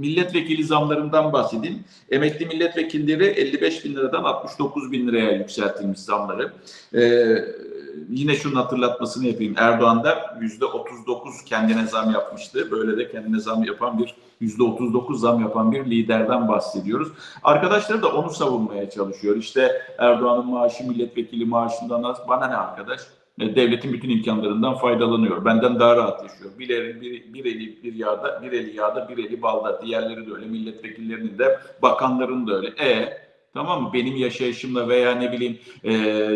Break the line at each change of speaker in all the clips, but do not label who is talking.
milletvekili zamlarından bahsedeyim. Emekli milletvekilleri 55 bin liradan 69 bin liraya yükseltilmiş zamları. Ee, yine şunun hatırlatmasını yapayım. Erdoğan da %39 kendine zam yapmıştı. Böyle de kendine zam yapan bir %39 zam yapan bir liderden bahsediyoruz. Arkadaşları da onu savunmaya çalışıyor. İşte Erdoğan'ın maaşı milletvekili maaşından az. Bana ne arkadaş? E, Devletin bütün imkanlarından faydalanıyor. Benden daha rahat yaşıyor. Bir eli, bir, bir eli bir yağda, bir eli yağda, bir eli balda. Diğerleri de öyle. Milletvekillerinin de, bakanların da öyle. E Tamam mı? Benim yaşayışımla veya ne bileyim e,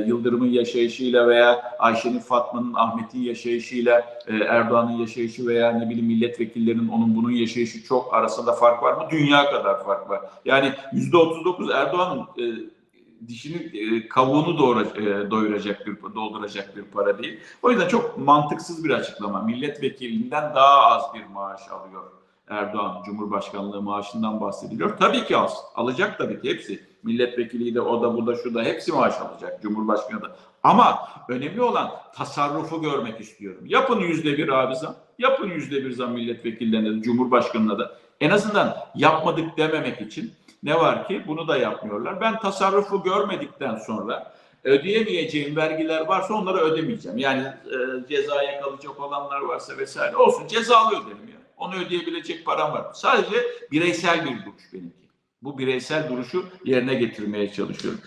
Yıldırım'ın yaşayışıyla veya Ayşe'nin, Fatma'nın, Ahmet'in yaşayışıyla e, Erdoğan'ın yaşayışı veya ne bileyim milletvekillerinin onun bunun yaşayışı çok arasında fark var mı? Dünya kadar fark var. Yani yüzde 39 Erdoğan'ın e, dişini e, kavuğunu doğra, e, doyuracak bir dolduracak bir para değil. O yüzden çok mantıksız bir açıklama. Milletvekilinden daha az bir maaş alıyor Erdoğan. Cumhurbaşkanlığı maaşından bahsediliyor. Tabii ki az. Alacak tabii ki hepsi. Milletvekili de o da bu da şu da hepsi maaş alacak. Cumhurbaşkanı da. Ama önemli olan tasarrufu görmek istiyorum. Yapın yüzde bir abi zam. Yapın yüzde bir zam milletvekillerine de, Cumhurbaşkanına da. En azından yapmadık dememek için ne var ki bunu da yapmıyorlar. Ben tasarrufu görmedikten sonra ödeyemeyeceğim vergiler varsa onları ödemeyeceğim. Yani e, cezaya kalacak olanlar varsa vesaire olsun cezalı öderim ya. Onu ödeyebilecek param var. Sadece bireysel bir duruş benimki. Bu bireysel duruşu yerine getirmeye çalışıyorum.